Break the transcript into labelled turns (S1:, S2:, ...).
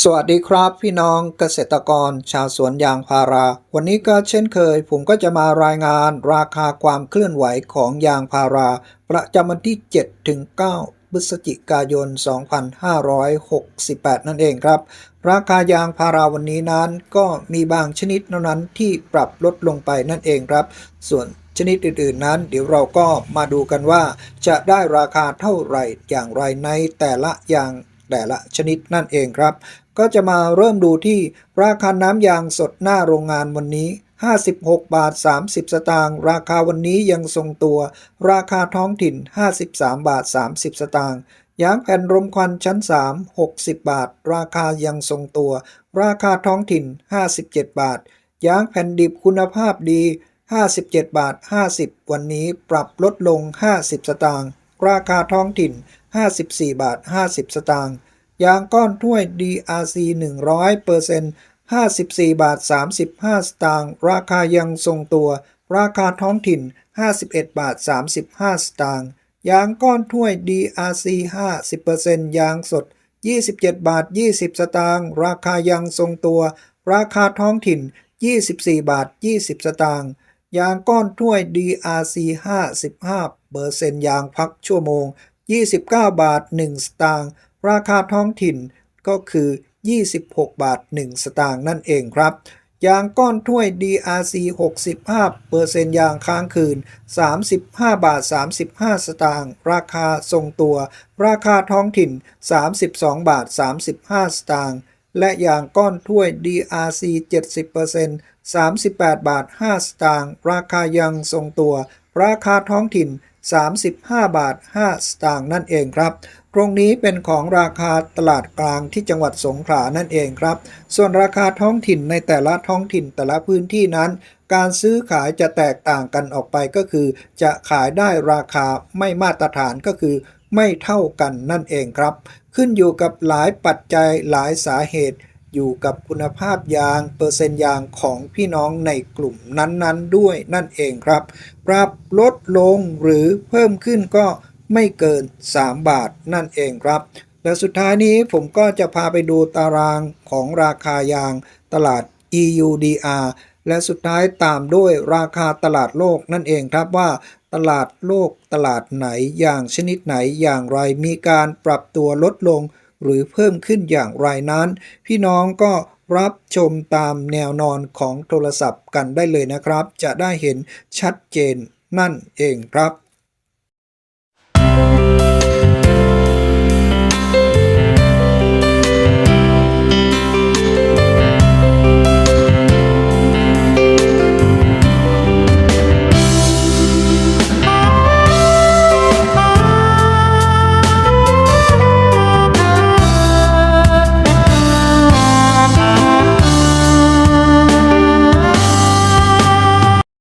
S1: สวัสดีครับพี่น้องเกษตรกรชาวสวนยางพารา วันนี้ก็เช่นเคย ผมก็จะมารายงานราคาความเคลื่อนไหวของยางพารา ประจำวันที่ 7 ถึง 9พฤศจิกายน 2568 นั่นเองครับ ราคายางพาราวันนี้นั้นก็มีบางชนิดเท่านั้นที่ปรับลดลงไปนั่นเองครับ ส่วนชนิดอื่น ๆ นั้น เดี๋ยวเราก็มาดูกันว่า จะได้ราคาเท่าไหร่อย่างไรในแต่ละอย่าง แต่ละชนิดนั่นเองครับ ก็จะมาเริ่มดูที่ราคาน้ำยางสดหน้าโรงงานวันนี้ 56 บาท 30 สตางค์ราคาวันนี้ยังทรงตัว ราคาท้องถิ่น 53 บาท 30 สตางค์ยางแผ่นรมควันชั้น 3 60 บาท ราคายังทรงตัว ราคาท้องถิ่น 57 บาท ยางแผ่นดิบคุณภาพดี 57 บาท 50 วันนี้ปรับลดลง 50 สตางค์ ราคาท้องถิ่น 54 บาท 50 สตางค์ยางก้อนถ้วย DRC 100% 54 บาท 35 สตางค์ราคายังทรงตัว ราคาท้องถิ่น 51 บาท 35 สตางค์ยางก้อนถ้วย DRC 50%ยางสด 27 บาท 20 สตางค์ราคายังทรงตัว ราคาท้องถิ่น 24 บาท 20 สตางค์ยางก้อนถ้วย DRC 55 เปอร์เซ็นต์ยางพักชั่วโมง 29 บาท 1 สตางค์ราคาท้องถิ่นก็คือ 26 บาท 1 สตางค์นั่นเองครับ ยางก้อนถ้วย DRC 65เปอร์เซ็นต์ยางค้างคืน 35 บาท 35 สตางค์ราคาทรงตัว ราคาท้องถิ่น 32 บาท 35 สตางค์และยางก้อนถ้วย DRC 70% 38 บาท 5 สตางค์ ราคายังทรงตัว ราคาท้องถิ่น 35 บาท 5 สตางค์นั่นเองครับ ตรงนี้เป็นของราคาตลาดกลางที่จังหวัดสงขลานั่นเองครับ ส่วนราคาท้องถิ่นในแต่ละท้องถิ่นแต่ละพื้นที่นั้น การซื้อขายจะแตกต่างกันออกไปก็คือ จะขายได้ราคาไม่มาตรฐานก็คือ ไม่เท่ากันนั่นเองครับ ขึ้นอยู่กับหลายปัจจัยหลายสาเหตุ อยู่กับคุณภาพยาง เปอร์เซ็นต์ยางของพี่น้องในกลุ่มนั้นๆ ด้วยนั่นเองครับ ปรับลดลงหรือเพิ่มขึ้นก็ไม่เกิน 3 บาทนั่นเองครับ และสุดท้ายนี้ผมก็จะพาไปดูตารางของราคายางตลาด EUDR และสุดท้ายตามด้วยราคาตลาดโลกนั่นเองครับว่า ตลาดโลกตลาดไหนอย่างชนิดไหนอย่างไรมีการปรับตัวลดลง หรือเพิ่มขึ้นอย่างไรนั้น พี่น้องก็รับชมตามแนวนอนของโทรศัพท์กันได้เลยนะครับ จะได้เห็นชัดเจนนั่นเองครับ